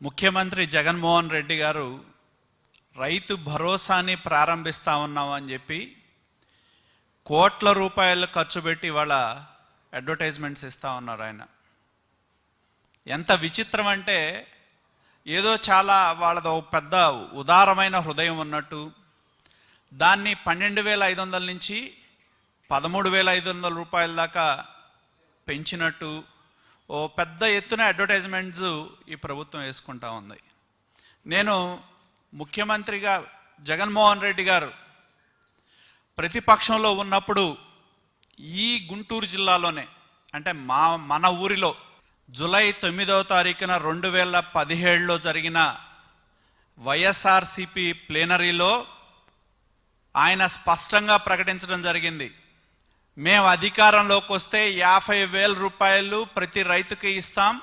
ముఖ్యమంత్రి జగన్మోహన్ రెడ్డి గారు రైతు భరోసాని ప్రారంభిస్తా ఉన్నామని చెప్పి కోట్ల రూపాయలు ఖర్చు పెట్టి వాళ్ళ అడ్వర్టైజ్మెంట్స్ ఇస్తా ఉన్నారు ఆయన. ఎంత విచిత్రం అంటే ఏదో చాలా వాళ్ళది ఒక పెద్ద ఉదారమైన హృదయం ఉన్నట్టు దాన్ని పన్నెండు వేల ఐదు వందల నుంచి పదమూడు వేల ఐదు వందల రూపాయల దాకా పెంచినట్టు ఓ పెద్ద ఎత్తున అడ్వర్టైజ్మెంట్స్ ఈ ప్రభుత్వం వేసుకుంటా ఉంది. నేను ముఖ్యమంత్రిగా జగన్మోహన్ రెడ్డి గారు ప్రతిపక్షంలో ఉన్నప్పుడు ఈ గుంటూరు జిల్లాలోనే అంటే మా మన ఊరిలో జూలై తొమ్మిదవ తారీఖున రెండు వేల పదిహేడులో జరిగిన వైఎస్ఆర్సిపి ప్లేనరీలో ఆయన స్పష్టంగా ప్రకటించడం జరిగింది. మేము అధికారంలోకి వస్తే యాభై వేల రూపాయలు ప్రతి రైతుకి ఇస్తాం.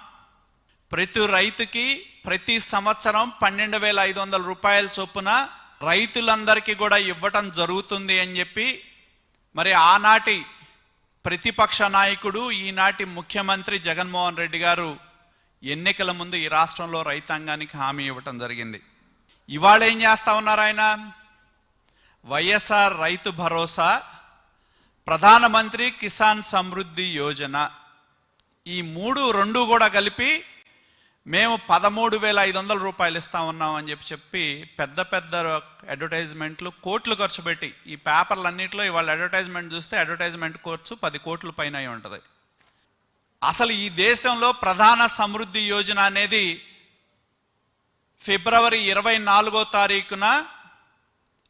ప్రతి రైతుకి ప్రతి సంవత్సరం పన్నెండు వేల ఐదు వందల రూపాయల చొప్పున రైతులందరికీ కూడా ఇవ్వటం జరుగుతుంది అని చెప్పి మరి ఆనాటి ప్రతిపక్ష నాయకుడు ఈనాటి ముఖ్యమంత్రి జగన్మోహన్ రెడ్డి గారు ఎన్నికల ముందు ఈ రాష్ట్రంలో రైతాంగానికి హామీ ఇవ్వటం జరిగింది. ఇవాళ ఏం చేస్తా ఉన్నారు ఆయన? వైఎస్ఆర్ రైతు భరోసా ప్రధానమంత్రి కిసాన్ సమృద్ధి యోజన. ఈ మూడు రెండు కూడా కలిపి మేము పదమూడు వేల ఐదు వందల రూపాయలు ఇస్తామన్నాం అని చెప్పి చెప్పి పెద్ద పెద్ద అడ్వర్టైజ్మెంట్లు కోట్లు ఖర్చు పెట్టి ఈ పేపర్లన్నింటిలో ఇవాళ అడ్వర్టైజ్మెంట్ చూస్తే అడ్వర్టైజ్మెంట్ ఖర్చు పది కోట్ల పైన అయి ఉంటుంది. అసలు ఈ దేశంలో ప్రధాన సమృద్ధి యోజన అనేది ఫిబ్రవరి ఇరవై నాలుగో తారీఖున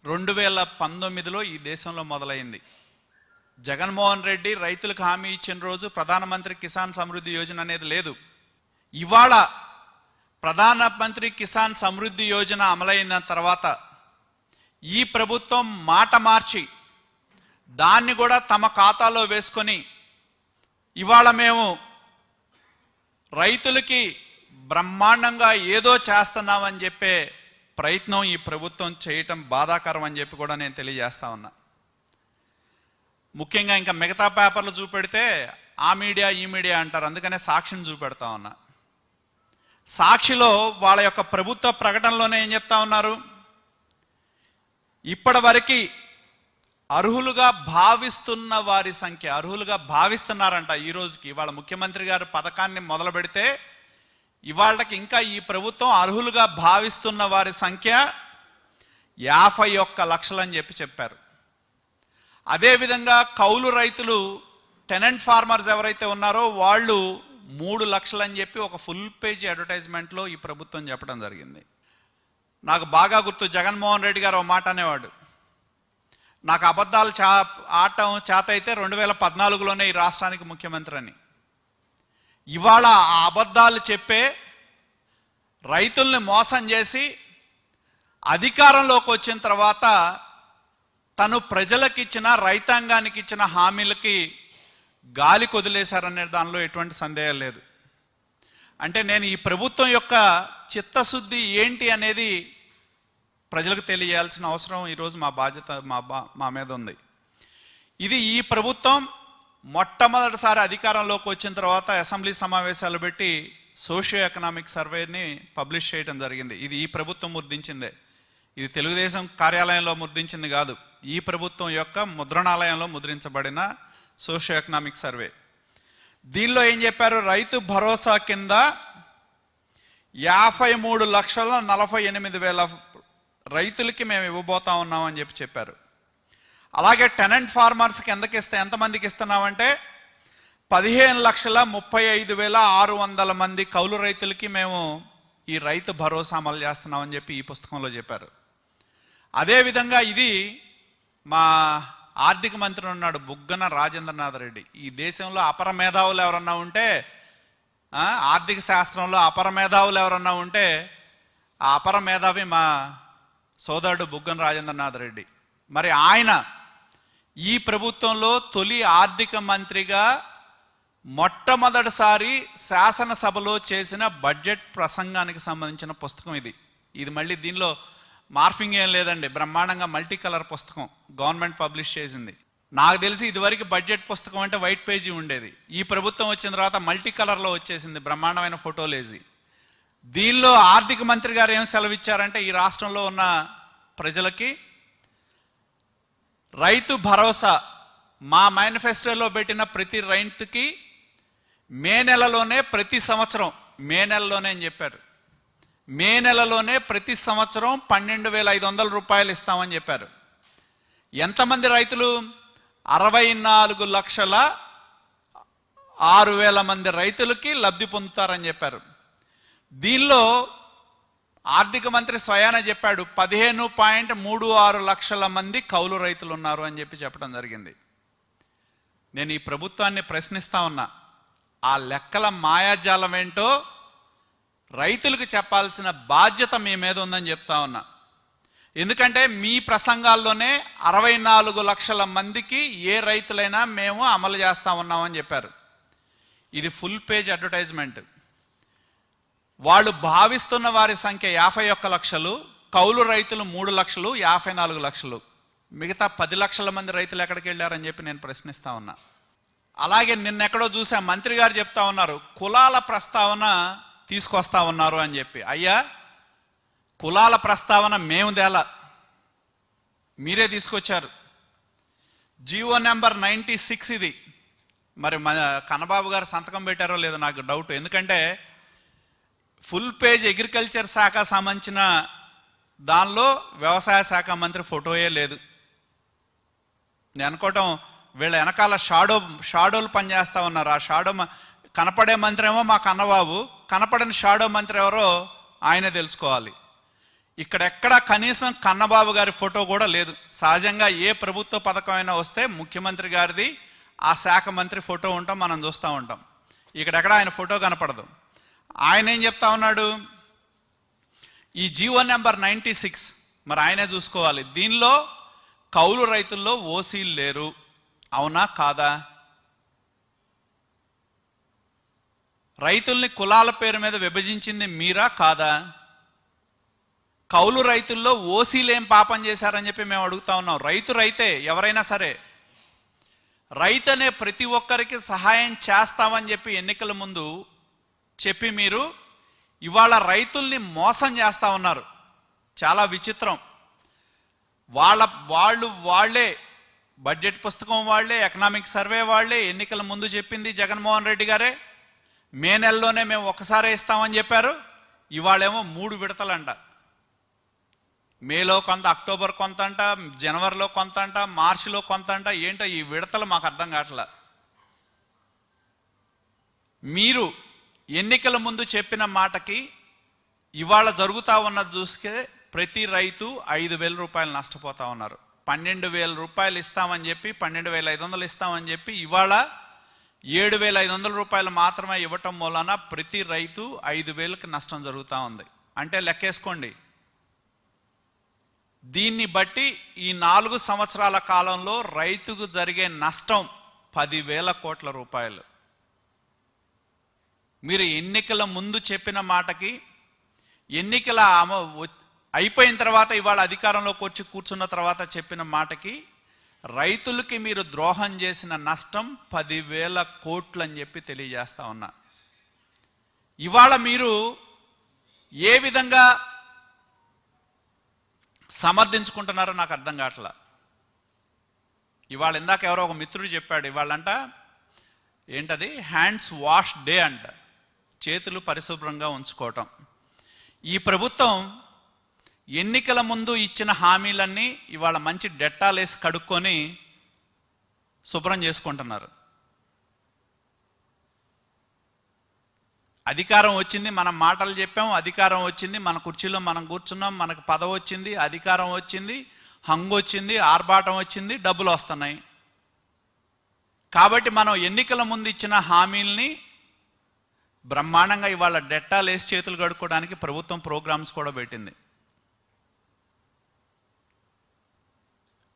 రెండు వేల పంతొమ్మిదిలో ఈ దేశంలో మొదలైంది. జగన్మోహన్ రెడ్డి రైతులకు హామీ ఇచ్చిన రోజు ప్రధానమంత్రి కిసాన్ సమృద్ధి యోజన అనేది లేదు. ఇవాళ ప్రధానమంత్రి కిసాన్ సమృద్ధి యోజన అమలైన తర్వాత ఈ ప్రభుత్వం మాట మార్చి దాన్ని కూడా తమ ఖాతాలో వేసుకొని ఇవాళ మేము రైతులకి బ్రహ్మాండంగా ఏదో చేస్తున్నామని చెప్పే ప్రయత్నం ఈ ప్రభుత్వం చేయటం బాధాకరం అని చెప్పి కూడా నేను తెలియజేస్తా ఉన్నా. ముఖ్యంగా ఇంకా మిగతా పేపర్లు చూపెడితే ఆ మీడియా ఈ మీడియా అంటారు. అందుకనే సాక్షిని చూపెడతా ఉన్నా. సాక్షిలో వాళ్ళ యొక్క ప్రభుత్వ ప్రకటనలోనే ఏం చెప్తా ఉన్నారు? ఇప్పటివరకు అర్హులుగా భావిస్తున్న వారి సంఖ్య అర్హులుగా భావిస్తున్నారంట ఈ రోజుకి. ఇవాళ ముఖ్యమంత్రి గారు పథకాన్ని మొదలు పెడితే ఇవాళకి ఇంకా ఈ ప్రభుత్వం అర్హులుగా భావిస్తున్న వారి సంఖ్య యాభై ఒక్క లక్షలని చెప్పి చెప్పారు. అదేవిధంగా కౌలు రైతులు టెనెంట్ ఫార్మర్స్ ఎవరైతే ఉన్నారో వాళ్ళు మూడు లక్షలు అని చెప్పి ఒక ఫుల్ పేజీ అడ్వర్టైజ్మెంట్లో ఈ ప్రభుత్వం చెప్పడం జరిగింది. నాకు బాగా గుర్తు జగన్మోహన్ రెడ్డి గారు ఒక మాట అనేవాడు. నాకు అబద్ధాలు చా ఆడటం చేత అయితే రెండు వేల పద్నాలుగులోనే ఈ రాష్ట్రానికి ముఖ్యమంత్రి అని. ఇవాళ ఆ అబద్ధాలు చెప్పే రైతుల్ని మోసం చేసి అధికారంలోకి వచ్చిన తర్వాత తను ప్రజలకు ఇచ్చిన రైతాంగానికి ఇచ్చిన హామీలకి గాలి కొదిలేశారనే దానిలో ఎటువంటి సందేహం లేదు. అంటే నేను ఈ ప్రభుత్వం యొక్క చిత్తశుద్ధి ఏంటి అనేది ప్రజలకు తెలియాల్సిన అవసరం ఈరోజు మా బాధ్యత మా బా మా మీద ఉంది. ఇది ఈ ప్రభుత్వం మొట్టమొదటిసారి అధికారంలోకి వచ్చిన తర్వాత అసెంబ్లీ సమావేశాలు పెట్టి సోషియో ఎకనామిక్ సర్వేని పబ్లిష్ చేయడం జరిగింది. ఇది ఈ ప్రభుత్వం ముద్రించిందే ఇది తెలుగుదేశం కార్యాలయంలో ముద్రించింది కాదు. ఈ ప్రభుత్వం యొక్క ముద్రణాలయంలో ముద్రించబడిన సోషియో ఎకనామిక్ సర్వే. దీనిలో ఏం చెప్పారు? రైతు భరోసా కింద యాభై మూడు లక్షల నలభై ఎనిమిది వేల రైతులకి మేము ఇవ్వబోతా ఉన్నామని చెప్పి చెప్పారు. అలాగే టెనెంట్ ఫార్మర్స్కి ఎంతకి ఇస్తే ఎంతమందికి ఇస్తున్నామంటే పదిహేను లక్షల ముప్పై ఐదు వేల ఆరు వందల మంది కౌలు రైతులకి మేము ఈ రైతు భరోసా అమలు చేస్తున్నామని చెప్పి ఈ పుస్తకంలో చెప్పారు. అదేవిధంగా ఇది మా ఆర్థిక మంత్రి ఉన్నాడు బుగ్గన రాజేంద్రనాథ్ రెడ్డి. ఈ దేశంలో అపర మేధావులు ఎవరన్నా ఉంటే ఆర్థిక శాస్త్రంలో అపర మేధావులు ఎవరన్నా ఉంటే ఆ అపర మేధావి మా సోదరుడు బుగ్గన రాజేంద్రనాథ్ రెడ్డి. మరి ఆయన ఈ ప్రభుత్వంలో తొలి ఆర్థిక మంత్రిగా మొట్టమొదటిసారి శాసనసభలో చేసిన బడ్జెట్ ప్రసంగానికి సంబంధించిన పుస్తకం ఇది. ఇది మళ్ళీ దీనిలో మార్ఫింగ్ ఏం లేదండి బ్రహ్మాండంగా మల్టీ కలర్ పుస్తకం గవర్నమెంట్ పబ్లిష్ చేసింది. నాకు తెలిసి ఇదివరకు బడ్జెట్ పుస్తకం అంటే వైట్ పేజీ ఉండేది. ఈ ప్రభుత్వం వచ్చిన తర్వాత మల్టీ కలర్లో వచ్చేసింది బ్రహ్మాండమైన ఫోటోలు వేసి దీనిలో ఆర్థిక మంత్రి గారు ఏం సెలవిచ్చారంటే ఈ రాష్ట్రంలో ఉన్న ప్రజలకి రైతు భరోసా మా మేనిఫెస్టోలో పెట్టిన ప్రతి రైతుకి మే నెలలోనే ప్రతి సంవత్సరం మే నెలలోనే అని చెప్పారు. మే నెలలోనే ప్రతి సంవత్సరం పన్నెండు వేల ఐదు వందల రూపాయలు ఇస్తామని చెప్పారు. ఎంతమంది రైతులు? అరవై నాలుగు లక్షల ఆరు వేల మంది రైతులకి లబ్ధి పొందుతారని చెప్పారు. దీనిలో ఆర్థిక మంత్రి స్వయాన చెప్పాడు పదిహేను పాయింట్ మూడు ఆరు లక్షల మంది కౌలు రైతులు ఉన్నారు అని చెప్పి చెప్పడం జరిగింది. నేను ఈ ప్రభుత్వాన్ని ప్రశ్నిస్తా ఉన్నా ఆ లెక్కల మాయాజాలం ఏంటో రైతులకు చెప్పాల్సిన బాధ్యత మీ మీద ఉందని చెప్తా ఉన్నా. ఎందుకంటే మీ ప్రసంగాల్లోనే అరవై నాలుగు లక్షల మందికి ఏ రైతులైనా మేము అమలు చేస్తా ఉన్నామని చెప్పారు. ఇది ఫుల్ పేజ్ అడ్వర్టైజ్మెంట్. వాళ్ళు భావిస్తున్న వారి సంఖ్య యాభై ఒక్క లక్షలు కౌలు రైతులు మూడు లక్షలు యాభై నాలుగు లక్షలు. మిగతా పది లక్షల మంది రైతులు ఎక్కడికి వెళ్ళారని చెప్పి నేను ప్రశ్నిస్తా ఉన్నా. అలాగే నిన్నెక్కడో చూసా మంత్రి గారు చెప్తా ఉన్నారు కులాల ప్రస్తావన తీసుకొస్తా ఉన్నారు అని చెప్పి అయ్యా కులాల ప్రస్తావన మేము దేలా మీరే తీసుకొచ్చారు. జియో నెంబర్ నైంటీ సిక్స్ ఇది. మరి మన కన్నబాబు గారు సంతకం పెట్టారో లేదో నాకు డౌట్. ఎందుకంటే ఫుల్ పేజ్ అగ్రికల్చర్ శాఖ సంబంధించిన దానిలో వ్యవసాయ శాఖ మంత్రి ఫోటోయే లేదు. నేను అనుకోవటం వీళ్ళ వెనకాల షాడో షాడోలు పనిచేస్తా ఉన్నారు. ఆ షాడో మ- కనపడే మంత్రి ఏమో మా కన్నబాబు. కనపడని షాడో మంత్రి ఎవరో ఆయనే తెలుసుకోవాలి. ఇక్కడెక్కడా కనీసం కన్నబాబు గారి ఫోటో కూడా లేదు. సహజంగా ఏ ప్రభుత్వ పథకం అయినా వస్తే ముఖ్యమంత్రి గారిది ఆ శాఖ మంత్రి ఫోటో ఉంటాం మనం చూస్తూ ఉంటాం. ఇక్కడెక్కడ ఆయన ఫోటో కనపడదు. ఆయన ఏం చెప్తా ఉన్నాడు? ఈ జీవో నెంబర్ నైంటీ సిక్స్ మరి ఆయనే చూసుకోవాలి. దీనిలో కౌలు రైతుల్లో ఓసీలు లేరు. అవునా కాదా? రైతుల్ని కులాల పేరు మీద విభజించింది మీరా కాదా? కౌలు రైతుల్లో ఓసీలేం పాపం చేశారని చెప్పి మేము అడుగుతా ఉన్నాం. రైతు రైతే ఎవరైనా సరే రైతు అనే ప్రతి ఒక్కరికి సహాయం చేస్తామని చెప్పి ఎన్నికల ముందు చెప్పి మీరు ఇవాళ రైతుల్ని మోసం చేస్తా ఉన్నారు. చాలా విచిత్రం. వాళ్ళ వాళ్ళు వాళ్ళే బడ్జెట్ పుస్తకం వాళ్ళే ఎకనామిక్ సర్వే వాళ్ళే ఎన్నికల ముందు చెప్పింది జగన్మోహన్ రెడ్డి గారే. మే నెలలోనే మేము ఒకసారే ఇస్తామని చెప్పారు. ఇవాళేమో మూడు విడతలంట. మేలో కొంత అక్టోబర్ కొంత అంట జనవరిలో కొంత అంట మార్చిలో కొంత అంట ఏంటో ఈ విడతలు మాకు అర్థం కావట్లా. మీరు ఎన్నికల ముందు చెప్పిన మాటకి ఇవాళ జరుగుతూ ఉన్నది చూస్తే ప్రతి రైతు ఐదు వేల రూపాయలు నష్టపోతా ఉన్నారు. పన్నెండు వేల రూపాయలు ఇస్తామని చెప్పి పన్నెండు వేల ఐదు వందలు ఇస్తామని చెప్పి ఇవాళ ఏడు వేల ఐదు వందల రూపాయలు మాత్రమే ఇవ్వటం వలన ప్రతి రైతు ఐదు వేలకు నష్టం జరుగుతూ ఉంది. అంటే లెక్కేసుకోండి. దీన్ని బట్టి ఈ నాలుగు సంవత్సరాల కాలంలో రైతుకు జరిగే నష్టం పదివేల కోట్ల రూపాయలు. మీరు ఎన్నికల ముందు చెప్పిన మాటకి ఎన్నికల అమ అయిపోయిన తర్వాత ఇవాళ అధికారంలోకి వచ్చి కూర్చున్న తర్వాత చెప్పిన మాటకి రైతులకి మీరు ద్రోహం చేసిన నష్టం పదివేల కోట్లు అని చెప్పి తెలియజేస్తా ఉన్నా. ఇవాళ మీరు ఏ విధంగా సమర్థించుకుంటున్నారో నాకు అర్థం కావట్లా. ఇవాళ ఇందాక ఎవరో ఒక మిత్రుడు చెప్పాడు ఇవాళంట ఏంటది? హ్యాండ్స్ వాష్ డే అంట. చేతులు పరిశుభ్రంగా ఉంచుకోవటం. ఈ ప్రభుత్వం ఎన్నికల ముందు ఇచ్చిన హామీలన్నీ ఇవాళ మంచి డెట్టాలేసి కడుక్కొని శుభ్రం చేసుకుంటున్నారు. అధికారం వచ్చింది మనం మాటలు చెప్పాం అధికారం వచ్చింది మన కుర్చీలో మనం కూర్చున్నాం మనకు పదవి వచ్చింది అధికారం వచ్చింది హంగు వచ్చింది ఆర్భాటం వచ్చింది డబ్బులు వస్తున్నాయి. కాబట్టి మనం ఎన్నికల ముందు ఇచ్చిన హామీల్ని బ్రహ్మాండంగా ఇవాళ డెట్టాలు వేసి చేతులు కడుక్కోవడానికి ప్రభుత్వం ప్రోగ్రామ్స్ కూడా పెట్టింది.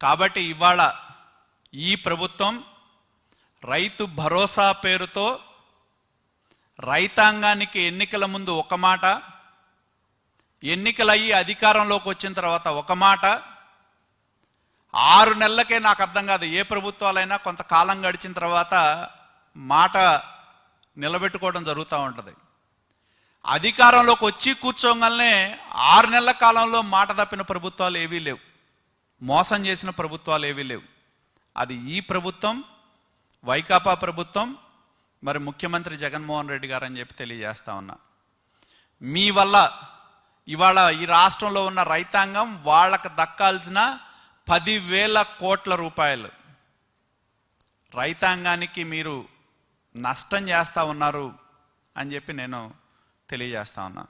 కాబట్టి ఇవాళ ఈ ప్రభుత్వం రైతు భరోసా పేరుతో రైతాంగానికి ఎన్నికల ముందు ఒక మాట ఎన్నికలయ్యి అధికారంలోకి వచ్చిన తర్వాత ఒక మాట. ఆరు నెలలకే నాకు అర్థం కాదు ఏ ప్రభుత్వాలైనా కొంతకాలం గడిచిన తర్వాత మాట నిలబెట్టుకోవడం జరుగుతూ ఉంటుంది. అధికారంలోకి వచ్చి కూర్చోగానే ఆరు నెలల కాలంలో మాట తప్పిన ప్రభుత్వాలు ఏవీ లేవు. మోసం చేసిన ప్రభుత్వాలు ఏవీ లేవు. అది ఈ ప్రభుత్వం వైకాపా ప్రభుత్వం మరి ముఖ్యమంత్రి జగన్మోహన్ రెడ్డి గారు అని చెప్పి తెలియజేస్తా ఉన్నా. మీ వల్ల ఇవాళ ఈ రాష్ట్రంలో ఉన్న రైతాంగం వాళ్ళకు దక్కాల్సిన పదివేల కోట్ల రూపాయలు. రైతాంగానికి మీరు నష్టం చేస్తా ఉన్నారు అని చెప్పి నేను తెలియజేస్తా ఉన్నా.